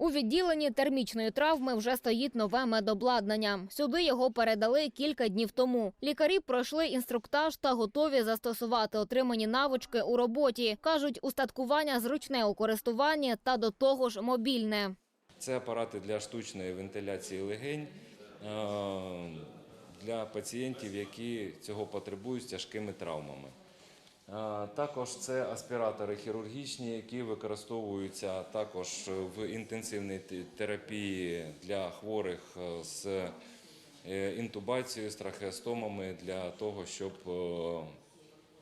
У відділенні термічної травми вже стоїть нове медобладнання. Сюди його передали кілька днів тому. Лікарі пройшли інструктаж та готові застосувати отримані навички у роботі. кажуть, устаткування зручне у користуванні та до того ж мобільне. Це апарати для штучної вентиляції легень е, для пацієнтів, які цього потребують з тяжкими травмами. Е, Також це аспіратори хірургічні, які використовуються також в інтенсивній терапії для хворих е, з е, інтубацією, з трахеостомами для того, щоб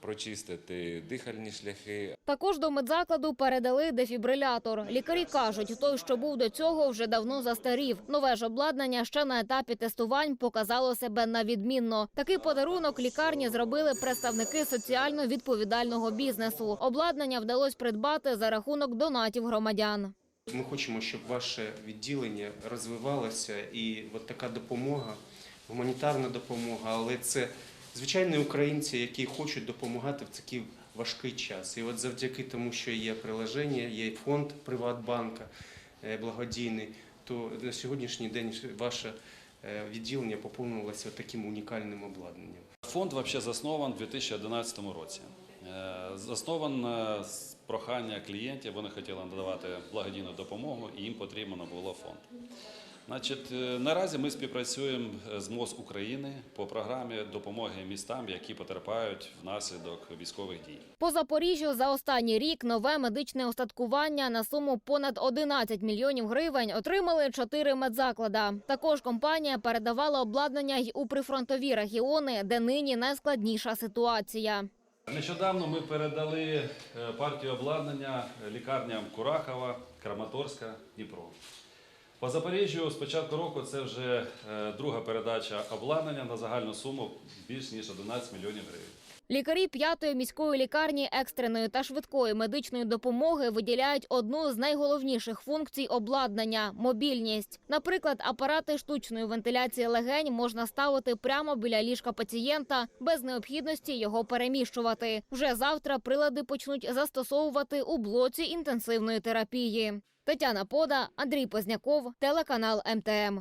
прочистити дихальні шляхи, Також до медзакладу передали дефібрилятор. Лікарі кажуть, той, що був до цього, вже давно застарів. Нове ж обладнання ще на етапі тестувань показало себе на відмінно. Такий подарунок лікарні зробили представники соціально відповідального бізнесу. Обладнання вдалося придбати за рахунок донатів громадян. Ми хочемо, щоб ваше відділення розвивалося і от така допомога, гуманітарна допомога, але це звичайні українці, які хочуть допомагати в такий важкий час. І от завдяки тому, що є приложення, є фонд Приватбанка е, благодійний, то на сьогоднішній день ваше е, відділення поповнилося таким унікальним обладнанням. Фонд вообще заснован у 2011 році. Е, е, з прохання клієнтів, вони хотіли надавати благодійну допомогу, і їм потрібно було фонд. Значить, е, наразі ми співпрацюємо е, з МОЗ України по програмі допомоги містам, які потерпають внаслідок військових дій. По Запоріжжю за останній рік нове медичне устаткування на суму понад 11 мільйонів гривень отримали чотири медзаклада. Також компанія передавала обладнання й у прифронтові регіони, де нині найскладніша ситуація. Нещодавно ми передали е, партію обладнання лікарням Курахова, Краматорська, Дніпро. По Запоріжжю з початку року це вже е, друга передача обладнання на загальну суму більш ніж 11 мільйонів гривень. Лікарі п'ятої міської лікарні екстреної та швидкої медичної допомоги виділяють одну з найголовніших функцій обладнання мобільність. Наприклад, апарати штучної вентиляції легень можна ставити прямо біля ліжка пацієнта без необхідності його переміщувати. Вже завтра прилади почнуть застосовувати у блоці інтенсивної терапії. Тетяна Пода, Андрій Позняков, телеканал МТМ.